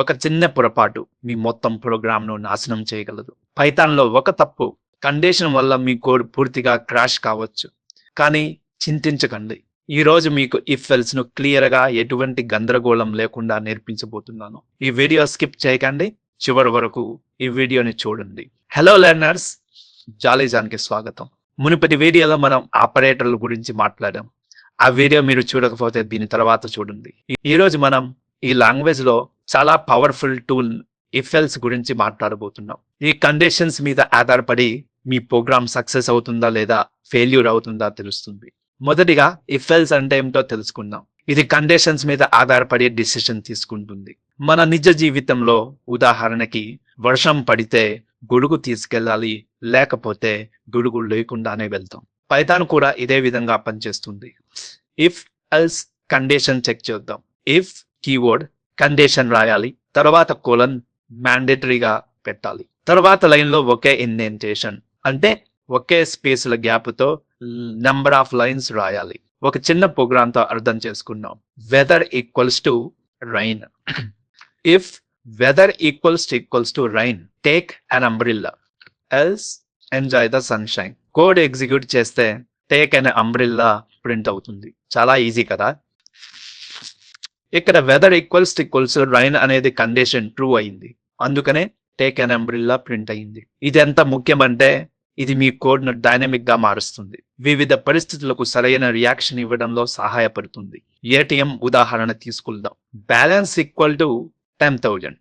ఒక చిన్న పొరపాటు మీ మొత్తం ప్రోగ్రామ్ను నాశనం చేయగలదు. పైథాన్లో ఒక తప్పు కండిషన్ వల్ల మీ కోడ్ పూర్తిగా క్రాష్ కావచ్చు. కానీ చింతించకండి. ఈ రోజు మీకు ఇఫ్ ఎల్స్ను క్లియర్గా ఎటువంటి గందరగోళం లేకుండా నేర్పించబోతున్నాను. ఈ వీడియో స్కిప్ చేయకండి. చివరి వరకు ఈ వీడియోని చూడండి. హలో లెర్నర్స్ జాలీజాన్కి స్వాగతం. మునుపటి వీడియోలో మనం ఆపరేటర్ల గురించి మాట్లాడాం. ఆ వీడియో మీరు చూడకపోతే దీని తర్వాత చూడండి. ఈరోజు మనం ఈ లాంగ్వేజ్లో చాలా పవర్ఫుల్ టూల్ ఇఫెల్స్ గురించి మాట్లాడబోతున్నాం. ఈ కండిషన్స్ మీద ఆధారపడి మీ ప్రోగ్రామ్ సక్సెస్ అవుతుందా లేదా ఫెయిల్యూర్ అవుతుందా తెలుస్తుంది. మొదటిగా ఇఫెల్స్ అంటే ఏమిటో తెలుసుకుందాం. ఇది కండిషన్స్ మీద ఆధారపడి డిసిషన్ తీసుకుంటుంది. మన నిజ జీవితంలో ఉదాహరణకి వర్షం పడితే గొడుగు తీసుకెళ్ళాలి లేకపోతే గొడుగు లేకుండానే వెళ్తాం. పైతాన్ కూడా ఇదే విధంగా పనిచేస్తుంది. ఇఫ్ ఎల్స్ కండిషన్ చెక్ చేద్దాం. ఇఫ్ కీవర్డ్ కండిషన్ రాయాలి. తర్వాత కోలన్ మ్యాండేటరీగా పెట్టాలి. తర్వాత లైన్లో ఒకే ఇండెంటేషన్ అంటే ఒకే స్పేస్ల గ్యాప్తో నెంబర్ ఆఫ్ లైన్స్ రాయాలి. ఒక చిన్న ప్రోగ్రామ్తో అర్థం చేసుకున్నాం. Weather equals to rain. If weather equals to equals to rain take an umbrella else enjoy the sunshine code execute చేస్తే టేక్ అన్ అంబ్రిల్లా ప్రింట్ అవుతుంది. చాలా ఈజీ కదా? ఇక్కడ వెదర్ ఈక్వల్స్ ఈక్వల్స్ రైన్ అనేది కండిషన్ ట్రూ అయింది. అందుకనే take an umbrella print అయింది. ఇది ఎంత ముఖ్యమంటే ఇది మీ కోడ్ను డైనమిక్గా మారుస్తుంది. వివిధ పరిస్థితులకు సరైన రియాక్షన్ ఇవ్వడంలో సహాయపడుతుంది. ఏటీఎం ఉదాహరణ తీసుకుందాం. Balance equal to ten thousand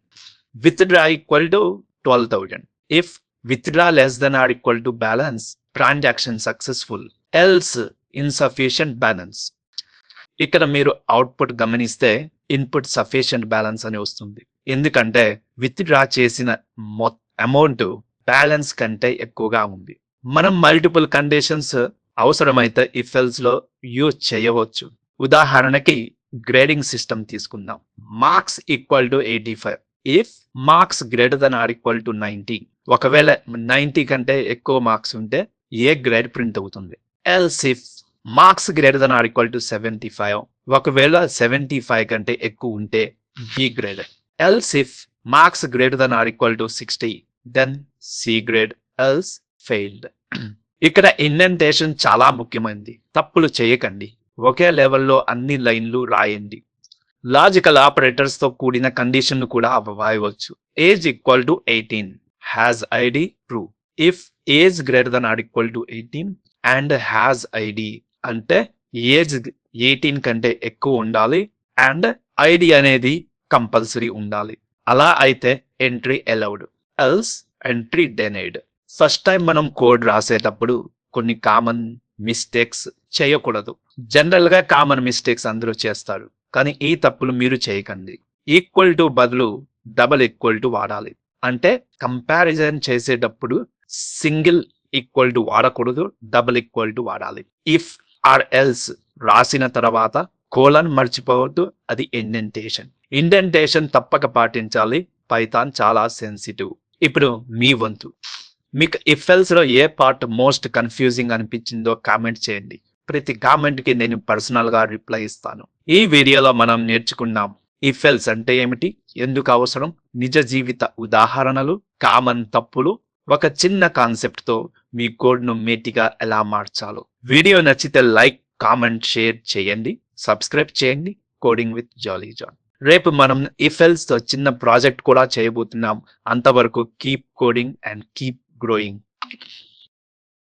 withdraw equal to twelve thousand if withdraw less than or equal to balance transaction successful else insufficient balance ఇక్కడ మీరు అవుట్పుట్ గమనిస్తే ఇన్పుట్ సఫిషియంట్ బ్యాలెన్స్ అని వస్తుంది. ఎందుకంటే విత్ డ్రా చేసిన అమౌంట్ బ్యాలెన్స్ కంటే ఎక్కువగా ఉంది. మనం మల్టిపుల్ కండిషన్స్ అవసరమైతే ఇఫెల్స్లో యూజ్ చేయవచ్చు. ఉదాహరణకి గ్రేడింగ్ సిస్టమ్ తీసుకుందాం. Marks equal to eighty five if marks greater than or equal to ninety ఒకవేళ నైన్టీ కంటే ఎక్కువ మార్క్స్ ఉంటే ఏ గ్రేడ్ ప్రింట్ అవుతుంది? Else if marks greater than or equal to seventy five. ఒకవేళ seventy five కంటే ఎక్కువ ఉంటే B grade else if marks greater than or equal to sixty then C grade else failed ఇక్కడ indentation చాలా ముఖ్యమైనది. తప్పులు చేయకండి. ఒకే లెవెల్లో అన్ని లైన్లు రాయండి. లాజికల్ ఆపరేటర్స్తో కూడిన కండిషన్ కూడా అవ్వాయవచ్చు age equal to eighteen has ID true if age greater than or equal to eighteen and has ID అంటే ఏజ్ ఎయిటీన్ కంటే ఎక్కువ ఉండాలి అండ్ ఐడి అనేది కంపల్సరీ ఉండాలి. అలా అయితే entry allowed. Else entry denied. First time మనం కోడ్ రాసేటప్పుడు కొన్ని కామన్ మిస్టేక్స్ చేయకూడదు. జనరల్గా కామన్ మిస్టేక్స్ అందరూ చేస్తారు. కానీ ఈ తప్పులు మీరు చేయకండి. ఈక్వల్ టు బదులు డబల్ ఈక్వల్ టు వాడాలి. అంటే కంపారిజన్ చేసేటప్పుడు సింగిల్ ఈక్వల్ టు వాడకూడదు డబుల్ ఈక్వల్ టు వాడాలి. ఇఫ్ ఆర్ ఎల్స్ రాసిన తర్వాత కోలన్ మర్చిపోవద్దు. అది ఇండెంటేషన్. ఇండెంటేషన్ తప్పక పాటించాలి. పైథాన్ చాలా సెన్సిటివ్. ఇప్పుడు మీ వంతు. మీకు ఇఫెల్స్లో ఏ పార్ట్ మోస్ట్ కన్ఫ్యూజింగ్ అనిపించిందో కామెంట్ చేయండి. ప్రతి కామెంట్కి నేను పర్సనల్గా రిప్లై ఇస్తాను. ఈ వీడియోలో మనం నేర్చుకున్నాం ఇఫెల్స్ అంటే ఏమిటి? ఎందుకు అవసరం? నిజ జీవిత ఉదాహరణలు కామన్ తప్పులు ఒక చిన్న కాన్సెప్ట్తో మీ కోడ్ను మేటిగా ఎలా మార్చాలో. వీడియో నచ్చితే లైక్ కామెంట్ షేర్ చేయండి. సబ్స్క్రైబ్ చేయండి. Coding with Jolly John. రేపు మనం ఇఫెల్స్తో చిన్న ప్రాజెక్ట్ కూడా చేయబోతున్నాం. అంతవరకు keep coding and keep growing.